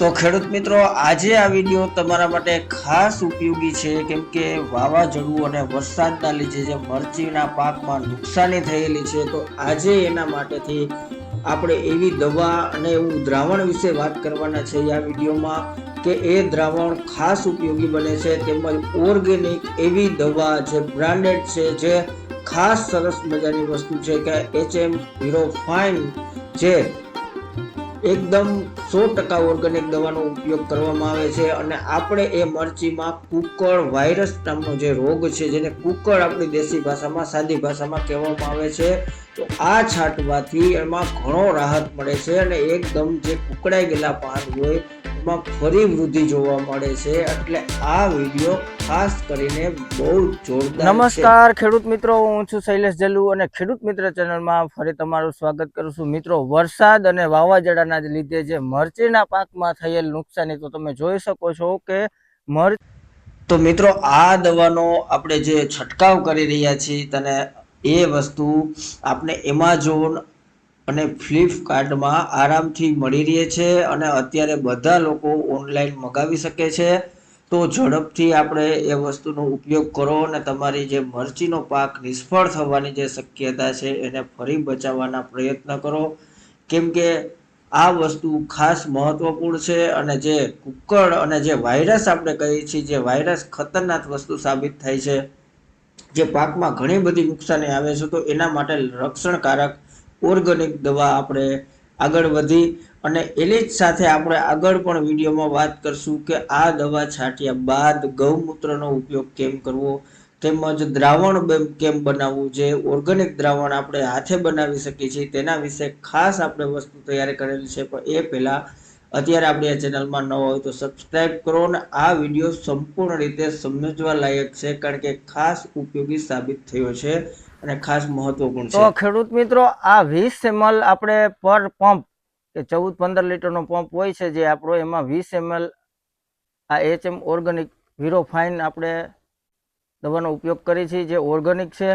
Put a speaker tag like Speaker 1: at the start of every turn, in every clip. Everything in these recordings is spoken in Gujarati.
Speaker 1: તો ખેડૂત મિત્રો, આજે આ વીડિયો તમારા માટે ખાસ ઉપયોગી છે, કેમ કે વાવાઝોડું અને વરસાદના લીધે જે મરચીના પાકમાં નુકસાની થયેલી છે, તો આજે એના માટેથી આપણે એવી દવા અને એવું દ્રાવણ વિશે વાત કરવાના છે આ વિડીયોમાં, કે એ દ્રાવણ ખાસ ઉપયોગી બને છે, તેમજ ઓર્ગેનિક એવી દવા જે બ્રાન્ડેડ છે, જે ખાસ સરસ મજાની વસ્તુ છે, કે એચ એમ હીરો ફાઇન, જે એકદમ સો ટકા ઓર્ગેનિક દવાનો ઉપયોગ કરવામાં આવે છે અને આપણે એ મરચીમાં કુકળ વાયરસ નામનો જે રોગ છે, જેને કુકળ આપણી દેશી ભાષામાં, સાદી ભાષામાં કહેવામાં આવે છે, તો આ છાંટવાથી એમાં ઘણો રાહત મળે છે અને એકદમ જે કુકડાઈ ગયેલા પાન હોય એમાં ફરી વૃદ્ધિ જોવા મળે છે એટલે આ વીડિયો ખાસ કરીને બહુ જોરદાર
Speaker 2: નમસ્કાર ખેડૂત મિત્રો હું છું શૈલેષ જલ્લુ અને ખેડૂત મિત્ર ચેનલમાં ફરી તમારું સ્વાગત કરું છું. મિત્રો વરસાદ અને વાવાઝોડાના લીધે જે મરચીના પાકમાં થયેલ નુકસાની તો તમે જોઈ શકો છો કે મર
Speaker 1: તો મિત્રો આ દવાનો આપણે જે છંટકાવ કરી રહ્યા છીએ તને એ વસ્તુ આપણે એમેઝોન અને ફ્લિપકાર્ટમાં આરામથી મળી રહે છે અને અત્યારે બધા લોકો ઓનલાઈન મગાવી શકે છે. તો ઝડપથી આપણે એ વસ્તુનો ઉપયોગ કરો અને તમારી જે મરચીનો પાક નિષ્ફળ થવાની જે શક્યતા છે એને ફરી બચાવવાના પ્રયત્ન કરો. કેમ કે આ વસ્તુ ખાસ મહત્વપૂર્ણ છે અને જે કુકળ અને જે વાયરસ આપણે કહીએ છીએ, જે વાયરસ ખતરનાક વસ્તુ સાબિત થાય છે, જે પાકમાં ઘણી બધી નુકસાની આવે છે, તો એના માટે રક્ષણકારક ઓર્ગેનિક દવા આપણે આગળ વધી અને એની જ સાથે આપણે આગળ પણ વિડીયોમાં વાત કરશું કે આ દવા છાંટ્યા બાદ ગૌમૂત્રનો ઉપયોગ કેમ કરવો? તેમજ દ્રાવણ કેમ બનાવવું? જે ઓર્ગેનિક દ્રાવણ આપણે હાથે બનાવી શકીએ છીએ, તેના વિશે ખાસ આપણે વસ્તુ તૈયાર કરેલી છે. પણ એ પહેલા અત્યારે આપણી આ ચેનલમાં ન હોય તો સબસ્ક્રાઈબ કરો અને આ વીડિયો સંપૂર્ણ રીતે સમજવા લાયક છે, કારણ કે ખાસ ઉપયોગી સાબિત થયો છે અને ખાસ મહત્વપૂર્ણ
Speaker 2: તો
Speaker 1: છે
Speaker 2: ખેડૂત મિત્રો, આ વીસ એમએલ આપણે પર પંપ, કે ચૌદ પંદર લીટરનો પંપ હોય છે જે આપણો, એમાં વીસ એમએલ આ એચએમ ઓર્ગેનિક વીરો ફાઇન આપણે દવાનો ઉપયોગ કરીએ છીએ, જે ઓર્ગેનિક છે.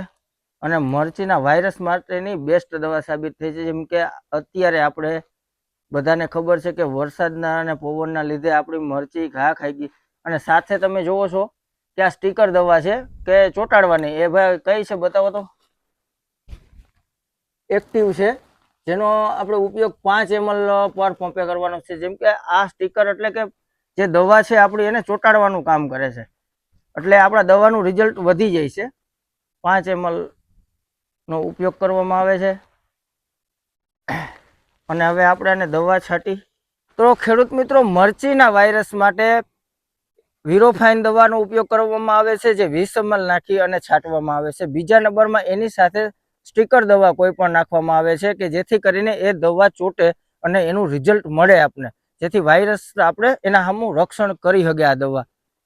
Speaker 2: અને મરચીના વાયરસ માટેની બેસ્ટ દવા સાબિત થઈ છે, જેમ કે અત્યારે આપણે બધાને ખબર છે કે વરસાદના અને પવનના લીધે આપણી મરચી ઘા ખાઈ ગઈ. અને સાથે તમે જોવો છો કે આ સ્ટીકર દવા છે કે ચોંટાડવાની? એ ભાઈ કઈ છે બતાવો તો. એક્ટિવ છે, જેનો આપણે ઉપયોગ પાંચ એમએલ પર પંપે કરવાનો છે. જેમ કે આ સ્ટીકર એટલે કે જે દવા છે આપણી, એને ચોંટાડવાનું કામ કરે છે. એટલે આપણા દવાનું રિઝલ્ટ વધી જાય છે. પાંચ એમએલ નો ઉપયોગ કરવામાં આવે છે. અને હવે આપણે આને દવા છાંટી. તો ખેડૂત મિત્રો, મરચીના વાયરસ માટે વિરોફાઇન દવાનો ઉપયોગ કરવામાં આવે છે, જે વીસ નાખી અને છાંટવામાં આવે છે. બીજા નંબરમાં એની સાથે સ્ટીકર દવા કોઈ પણ નાખવામાં આવે છે કે જેથી કરીને એ દવા ચોટે અને એનું રિઝલ્ટ મળે આપને. જેથી વાયરસ આપણે એના સામું રક્ષણ કરી શકે આ દવા.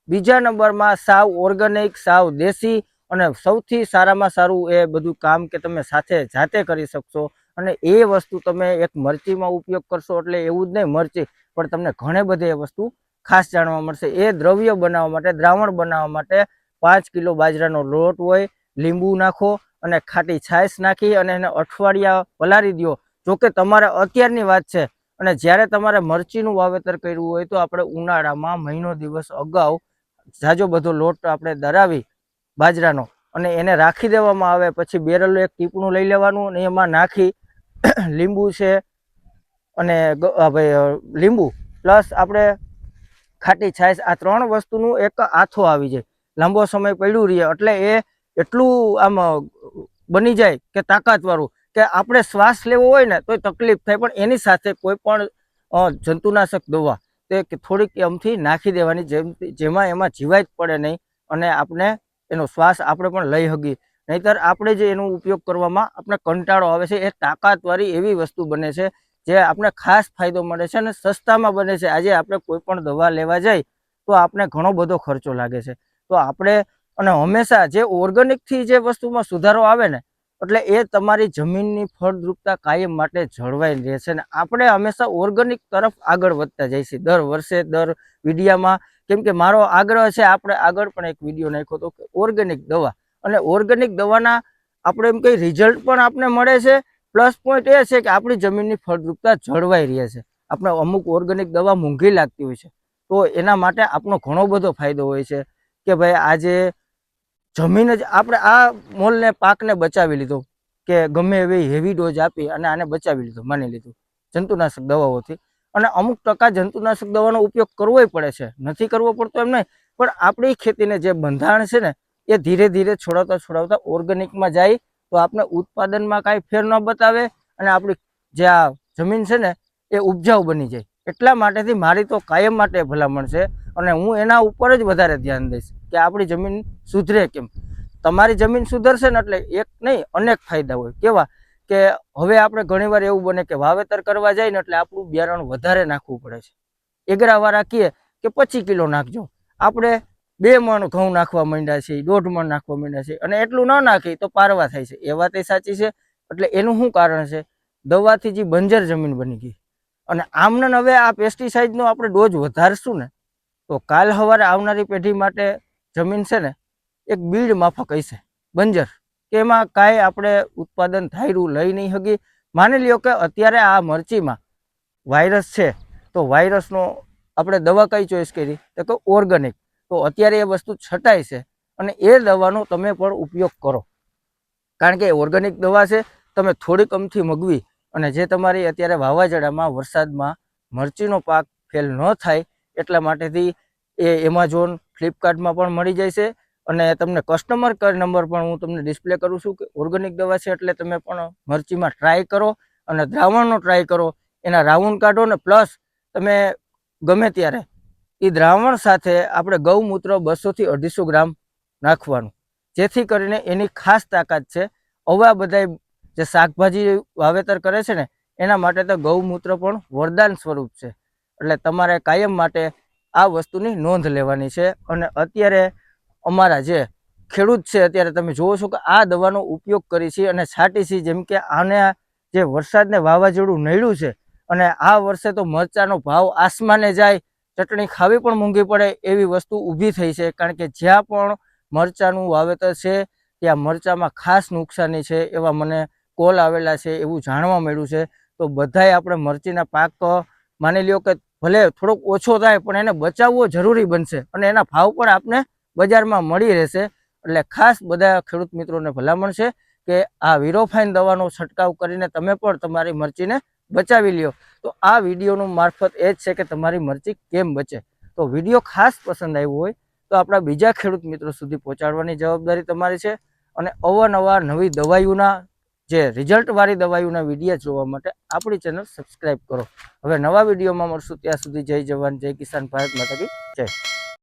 Speaker 2: બીજા નંબરમાં સાવ ઓર્ગેનિક સાવ દેશી અને સૌથી સારામાં સારું એ બધું કામ કે તમે સાથે જાતે કરી શકશો. અને એ વસ્તુ તમે એક મરચીમાં ઉપયોગ કરશો એટલે એવું જ નહીં, મરચી, પણ તમને ઘણી બધી એ વસ્તુ ખાસ જાણવા મળશે. એ દ્રવ્ય બનાવવા માટે, દ્રાવણ બનાવવા માટે પાંચ કિલો બાજરાનો લોટ હોય, લીંબુ નાખો અને ખાટી છાશ નાખી અને એને અઠવાડિયા પલારી દો જોકે તમારે અત્યારની વાત છે, અને જ્યારે તમારે મરચીનું વાવેતર કર્યું હોય તો આપણે ઉનાળામાં મહિનો દિવસ અગાઉ જાજો બધો લોટ આપણે દરાવી બાજરાનો અને એને રાખી દેવામાં આવે, પછી બેરલ એક ટીપણું લઈ લેવાનું અને એમાં નાખી લીંબુ છે અને ભાઈ લીંબુ. પ્લસ આપણે ખાટી છાશ, આ ત્રણ વસ્તુનું એક આથો આવી જાય. લાંબો સમય પડ્યું રહે એટલે એ એટલું આમ બની જાય કે તાકાતવાળું. કે આપણે શ્વાસ લેવો હોય ને તો તકલીફ થાય, પણ એની સાથે કોઈ પણ જંતુનાશક દવા તે થોડીક એમથી નાખી દેવાની જેમ, જેમાં એમાં જીવાય જ પડે નહીં અને આપણે એનો શ્વાસ આપણે પણ લઈ શકીએ. નહીતર આપણે જે એનો ઉપયોગ કરવામાં આપણે કંટાળો આવે છે, એ તાકાતવાળી એવી વસ્તુ બને છે, જે આપણે ખાસ ફાયદો મળે છે અને સસ્તામાં બને છે. આજે આપણે કોઈ પણ દવા લેવા જાય તો આપણે ઘણો બધો ખર્ચો લાગે છે. તો આપણે, અને હંમેશા જે ઓર્ગેનિકથી જે વસ્તુમાં સુધારો આવે ને, એટલે એ તમારી જમીનની ફળદ્રુપતા કાયમ માટે જળવાઈ રહે છે ને આપણે હંમેશા ઓર્ગેનિક તરફ આગળ વધતા જઈએ છીએ. દર વર્ષે, દર વિડીયામાં, કેમ કે મારો આગ્રહ છે, આપણે આગળ પણ એક વીડિયો નાખ્યો હતો કે ઓર્ગેનિક દવા અને ઓર્ગેનિક દવાના આપણે એમ કંઈ રિઝલ્ટ પણ આપણે મળે છે. પ્લસ પોઈન્ટ એ છે કે આપણી જમીનની ફળદ્રુપતા જળવાઈ રહે છે. આપણે અમુક ઓર્ગેનિક દવા મોંઘી લાગતી હોય છે. તો એના માટે આપણો ઘણો બધો ફાયદો હોય છે કે ભાઈ આજે જમીન જ આપણે આ મોલને, પાકને બચાવી લીધો કે ગમે એવી હેવી ડોઝ આપી અને આને બચાવી લીધો, માની લીધું જંતુનાશક દવાઓથી. અને અમુક ટકા જંતુનાશક દવાનો ઉપયોગ કરવોય પડે છે. નથી કરવો પડતો એમ નહીં, પણ આપણી ખેતીને જે બંધારણ છે ને એ ધીરે ધીરે છોડાવતા છોડાવતા ઓર્ગેનિકમાં જાય તો આપણે ઉત્પાદનમાં કાંઈ ફેર ન બતાવે અને આપણી જે આ જમીન છે ને, એ ઉપજાઉ બની જાય. એટલા માટેથી મારી તો કાયમ માટે ભલામણ છે અને હું એના ઉપર જ વધારે ધ્યાન દઈશ કે આપણી જમીન સુધરે કેમ. તમારી જમીન સુધરશે ને એટલે એક નહીં, અનેક ફાયદા હોય. કેવા? કે હવે આપણે ઘણીવાર એવું બને કે વાવેતર કરવા જાય ને એટલે આપણું બિયારણ વધારે નાખવું પડે છે. એગરાવાળા કહે કે પચીસ કિલો નાખજો. આપણે બે મણ ઘઉં નાખવા માંડ્યા છે, દોઢ મણ નાખવા માંડ્યા છે અને એટલું ન નાખી તો પારવા થાય છે. એ વાત એ સાચી છે. એટલે એનું શું કારણ છે? દવાથી જે બંજર જમીન બની ગઈ. અને આમને હવે આ પેસ્ટિસાઇડનો આપણે ડોઝ વધારશું ને, તો કાલ સવારે આવનારી પેઢી માટે જમીન છે ને, એક બીડ માફક હશે. બંજર. કે એમાં કાંઈ આપણે ઉત્પાદન થાયરું લઈ નહીં શકી માની લ્યો કે અત્યારે આ મરચીમાં વાયરસ છે, તો વાયરસનો આપણે દવા કઈ ચોઈસ કરી? તો કે ઓર્ગેનિક તો અત્યારે એ વસ્તુ છટાય છે અને એ દવાનો તમે પણ ઉપયોગ કરો. કારણ કે ઓર્ગેનિક દવા છે, તમે થોડીક અમથી મગવી અને જે તમારી અત્યારે વાવાઝોડામાં, વરસાદમાં મરચીનો પાક ફેલ ન થાય એટલા માટેથી એ એમેઝોન ફ્લિપકાર્ટમાં પણ મળી જાય છે અને તમને કસ્ટમર કેર નંબર પણ હું તમને ડિસ્પ્લે કરું છું કે ઓર્ગેનિક દવા છે એટલે તમે પણ મરચીમાં ટ્રાય કરો અને દ્રાવણનો ટ્રાય કરો. એના રાઉન્ડ કાઢો ને પ્લસ તમે ગમે ત્યારે એ દ્રાવણ સાથે આપણે ગૌમૂત્ર બસોથી અઢીસો ગ્રામ નાખવાનું. જેથી કરીને એની ખાસ તાકાત છે. આવા બધા જે શાકભાજી વાવેતર કરે છે ને, એના માટે તો ગૌમૂત્ર પણ વરદાન સ્વરૂપ છે. એટલે તમારે કાયમ માટે આ વસ્તુની નોંધ લેવાની છે. અને અત્યારે અમારા જે ખેડૂત છે, અત્યારે તમે જુઓ છો કે આ દવાનો ઉપયોગ કરી છે અને છાંટી છે. જેમ કે આને જે વરસાદને વાવાઝોડું નડ્યું છે અને આ વર્ષે તો મરચાનો ભાવ આસમાને જાય ચટણી ખાવી પણ મોંઘી પડે એવી વસ્તુ ઊભી થઈ છે, કારણ કે જ્યાં પણ મરચાંનું વાવેતર છે, ત્યાં મરચાંમાં ખાસ નુકસાની છે એવા મને કોલ આવેલા છે, એવું જાણવા મળ્યું છે. તો બધાય આપણે મરચીના પાક માની લ્યો કે ભલે થોડોક ઓછો થાય, પણ એને બચાવવો જરૂરી બનશે અને એના ભાવ પણ આપને બજારમાં મળી રહેશે. એટલે ખાસ બધા ખેડૂત મિત્રોને ભલામણ છે કે આ વિરોફાઇન દવાનો છંટકાવ કરીને તમે પણ તમારી મરચીને બચાવી લ્યો. તો આ વિડીયોનું મારફત એ જ છે કે તમારી મરચી કેમ બચે. તો વીડિયો ખાસ પસંદ આવ્યો હોય, તો આપણા બીજા ખેડૂત મિત્રો સુધી પહોંચાડવાની જવાબદારી તમારી છે અને અવારનવાર નવી દવાઈઓના જે રિઝલ્ટવાળી દવાઈઓના વીડિયો જોવા માટે આપણી ચેનલ સબસ્ક્રાઈબ કરો. હવે નવા વિડીયોમાં મળશું. ત્યાં સુધી જય જવાન, જય કિસાન ભારત માતા જય.